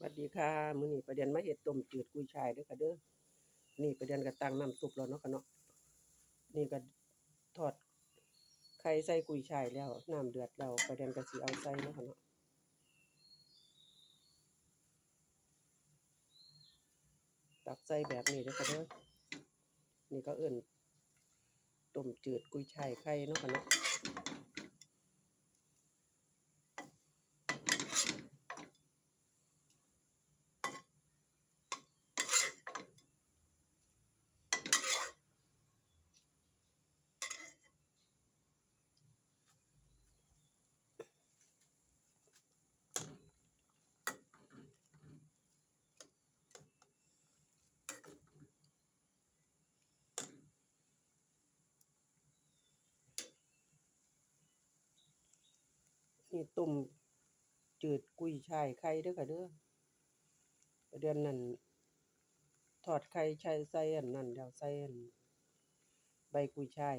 สวัสดีค่ะมื้อนี้ประเด็นมาเฮ็ดต้มจืดกุยช่ายเด้อค่ะเด้อนี่ประเด็นก็ตั้งน้ำซุปแล้วเนาะค่ะเนาะนี่ก็ทอดไข่ใส่กุยช่ายแล้วน้ำเดือดแล้วประเด็นก็สิเอาใส่เนาะค่ะเนาะตักใส่แบบนี้เด้อค่ะเด้อนี่ก็เอิ้นต้มจืดกุยช่ายไข่เนาะค่ะเนาะ นี่ต้มจืดกุยช่ายไข่เด้อค่ะเด้อเดือนนั้นทอดไข่ใช้ใส่อันนั้นแล้วใส่อันใบกุยช่าย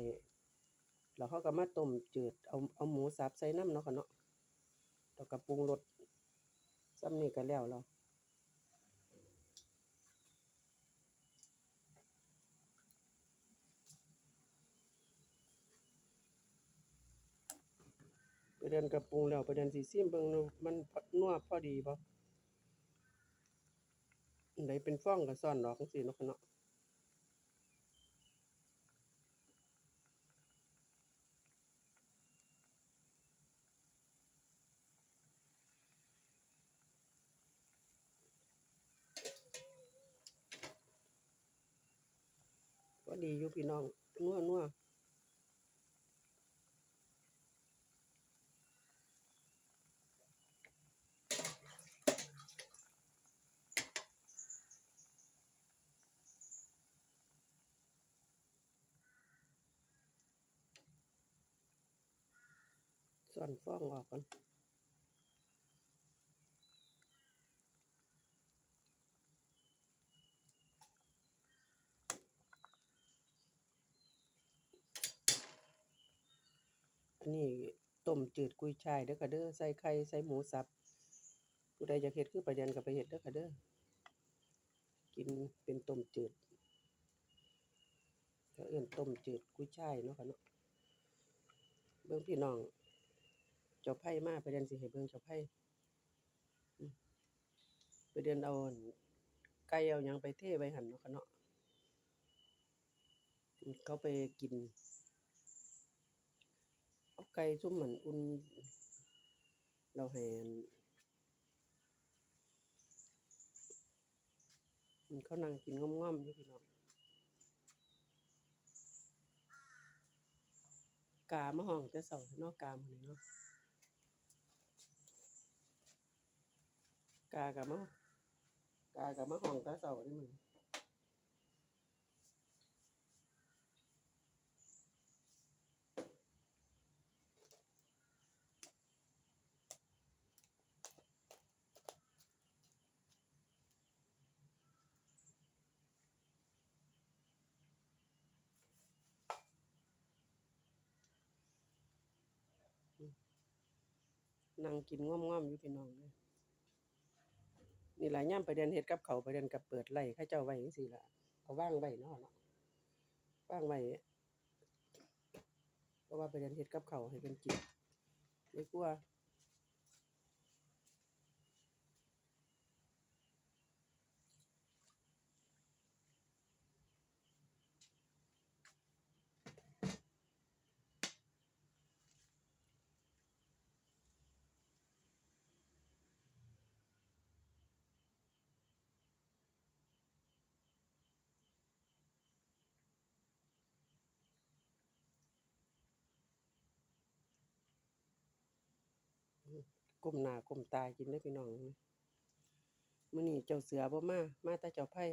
แล้วเขาก็มาต้มจืดเอาเอาหมูสับใส่น้ำเนาะค่ะเนาะแล้วก็ปรุงรสซ้ำนี่ก็แล้วแล้ว ประเด็นก็ปรุงแล้วประเด็นสิซิมเบิ่งมันนัวพอดีบ่อันเป็นฟองก็ซ่อนดอกจังซี่เนาะเนาะก็ดีอยู่พี่น้องนัวนัว ส่วนฟองออกก่อนอันนี้ต้มจืดกุยช่ายเด้อค่ะเด้อใส่ไข่ใส่หมูสับผู้ใดอยากเฮ็ดคือประเด็นก็ไปเฮ็ดเด้อค่ะเด้อกินเป็นต้มจืดก็เอิ้นต้มจืดกุยช่ายเนาะค่ะเนาะเบิ่งพี่น้อง เจ้าไผ่มาไประเด็นสิให้เบิ่งเจ้าไผ่อืมประเด็นเอาอั่นไก่เอาหยังไปเทไว้หั่นเนาะค่ะเนาะเขาไปกิน เอาไก่ซุ่มเหมันอุ่นเราให้อั่นเขานั่งกินง่อมๆอยู่พี่น้องกามาห้องแต่เช้าเนาะกามื้อนี้เนาะ กาก็มากาก็มาห้องแต่เช้าเด้มื้อนนั่งกินง่อมๆอยู่พี่น้องเด้อ นี่ล่ะย่ำไปเดินเฮ็ดกับเขาไปเดินกับเปิดไล่ขาเจ้าไว้จังซี่ล่ะเอาวางไว้เนาะเนาะวางไว้เพราะว่าไปเดินเฮ็ดกับเขาให้เป็นกินในครัว ก้มหน้าก้มตากินเด้พี่น้องมื้อนี้เจ้าเสือบ่มา มาแต่เจ้าไผ่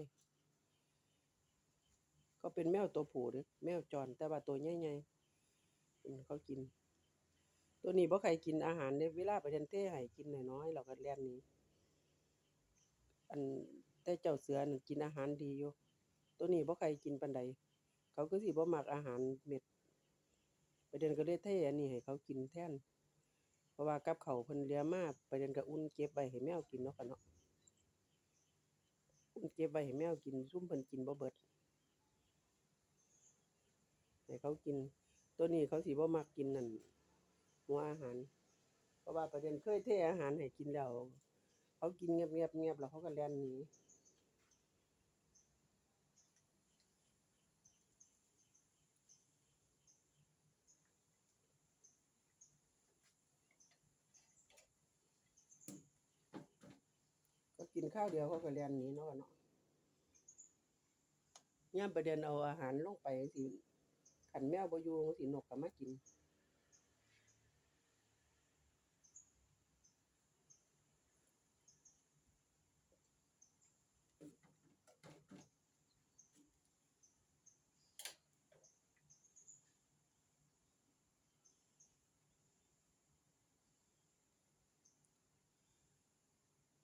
เขาเป็นแมวตัวผู้เด้อแมวจรแต่ว่าตัวใหญ่ๆอืมเขากิน ตัวนี้บ่ใครกินอาหารเดะเวลาไปเรียนเทให้กินน้อยๆแล้วก็แล่นนีอันแต่เจ้าเสือนั่นกินอาหารดีอยู่ตัวนี้บ่ใครกินปานใดเขาคือสิบ่มักอาหารเม็ดประเด็นก็เลยเทอันนี้ให้เขากินแท่น เพราะว่ากับเขาเพิ่นเหลือมาปเด็นก็อุ่นเก็บไว้ให้แมวกินเนาะค่ะเนาะคุณเก็บไว้ให้แมวกินซุ่มเพิ่นกินบ่เบิดให้เขากิน ตัวนี้เขาสิบ่มักกินนั่นหัวอาหาร เพราะว่าประเด็นเคยเทอาหารให้กินแล้วเขากินเงียบเงียบเงียบแล้วเขาก็แล่นหนี กินข้าวเดียวเขาก็เรียนหนีเนาะเนาะยามประเด็นเอาอาหารลงไปสิขันแมวบอยู่สินกก็มากิน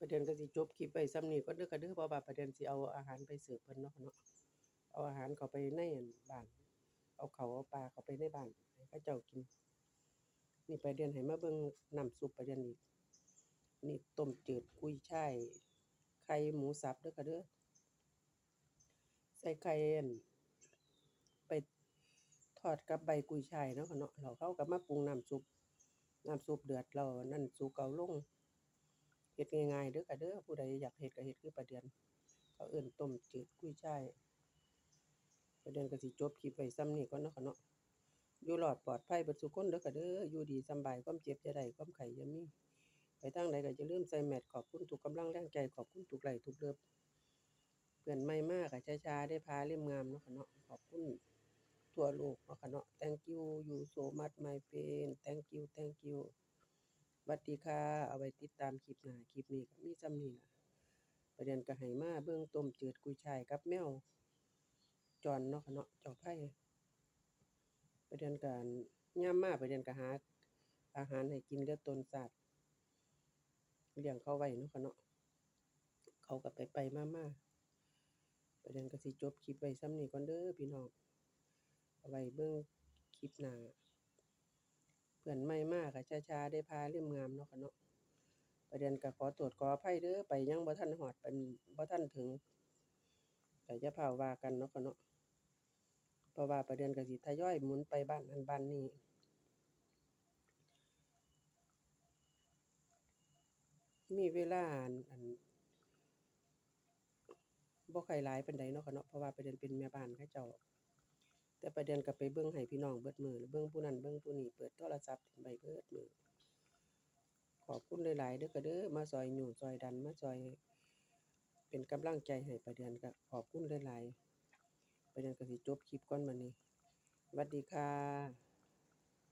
ประเด็นก็สิจบคลิปไว้ซ้ำนี้ก่อนเด้อค่ะเด้อเพราะว่าประเด็นสิเอาอาหารไปเสิร์ฟเพิ่นเนาะค่ะเนาะเอาอาหารเขาไปในอั่นบ้านเอาเขาเอาปลาเขาไปในบ้านให้เขาเจ้ากิน นี่ประเด็นให้มาเบิ่งน้ำซุปประเด็นอีกนี่ต้มจืดกุยช่ายไข่หมูสับเด้อค่ะเด้อใส่ไข่ไปทอดกับใบกุยช่ายเนาะค่ะเนาะแล้วเขาก็มาปรุงน้ำซุปน้ำซุปเดือดแล้วนั่นสุกเอาลง เฮ็ดง่ายๆเด้อค่ะเด้อผู้ใดอยากเฮ็ดก็เฮ็ดคือประเดือนเขาเอิ้นต้มจืดกุ้ยช่ายประเดือนก็สิจบคลิปไว้ซ้ำนี้ก่อนเนาะค่ะเนาะอยู่รอดปลอดภัยเบิดซุคนเด้อค่ะเด้ออยู่ดีสบายความเจ็บอย่าได้ความไข้อย่ามีไปทางใดก็อย่าลืมใส่แมสขอบคุณทุกกำลังแรงใจขอบคุณทุกไหลค์ทุกเลิฟเพื่อนใหม่มาก็ช้าๆได้พาเล่มงามเนาะค่ะเนาะขอบคุณทั่วโลกเนาะค่ะเนาะ thank you you so much my friend thank you thank you วัสดีค่ะ เอาไว้ติดตามคลิปหน้าคลิปนี้ก็มีซ้ำนี้ล่ะประเด็นก็ให้มาเบิ่งต้มจืดกุยช่ายกับแมวจรเนาะค่ะเนาะจ้าไผประเด็นก็ยามมาประเด็นก็หาอาหารให้กินเด้อต้นสัตว์เลี้ยงเขาไว้เนาะค่ะเนาะเขาก็ไปไปมาๆประเด็นก็สิจบคลิปไว้ซ้ำนี้ก่อนเด้อพี่น้องเอาไว้เบิ่งคลิปหน้า เพื่อนใหม่มาก็ช้าๆได้พาเล่มงามเนาะค่ะเนาะประเด็นก็ขอโทษขออภัยเด้อไปยังบ่ทันฮอดเป็นบ่ทันถึงก็อย่าพาว่ากันเนาะค่ะเนาะเพราะว่าประเด็นก็สิทยอยหมุนไปบ้านนั้นบ้านนี้มีเวลาอันอันบ่ค่อยหลายปานใดเนาะค่ะเนาะเพราะว่าประเด็นเป็นแม่บ้านเขาเจ้า แต่ประเด็นกับไปเบิ่งให้พี่น้องเบิดมือเบิ่งผู้นั้นเบิ่งผู้นี้เปิดโทรศัพท์ถึงใบเบิดมือขอบคุณหลายๆเด้อค่ะเด้อมาซอยหยูซอยดันมาซอย เป็นกำลังใจให้ประเด็นก็ขอบคุณหลายๆประเด็นก็สิจบคลิปก่อนมานี้สวัสดีค่ะ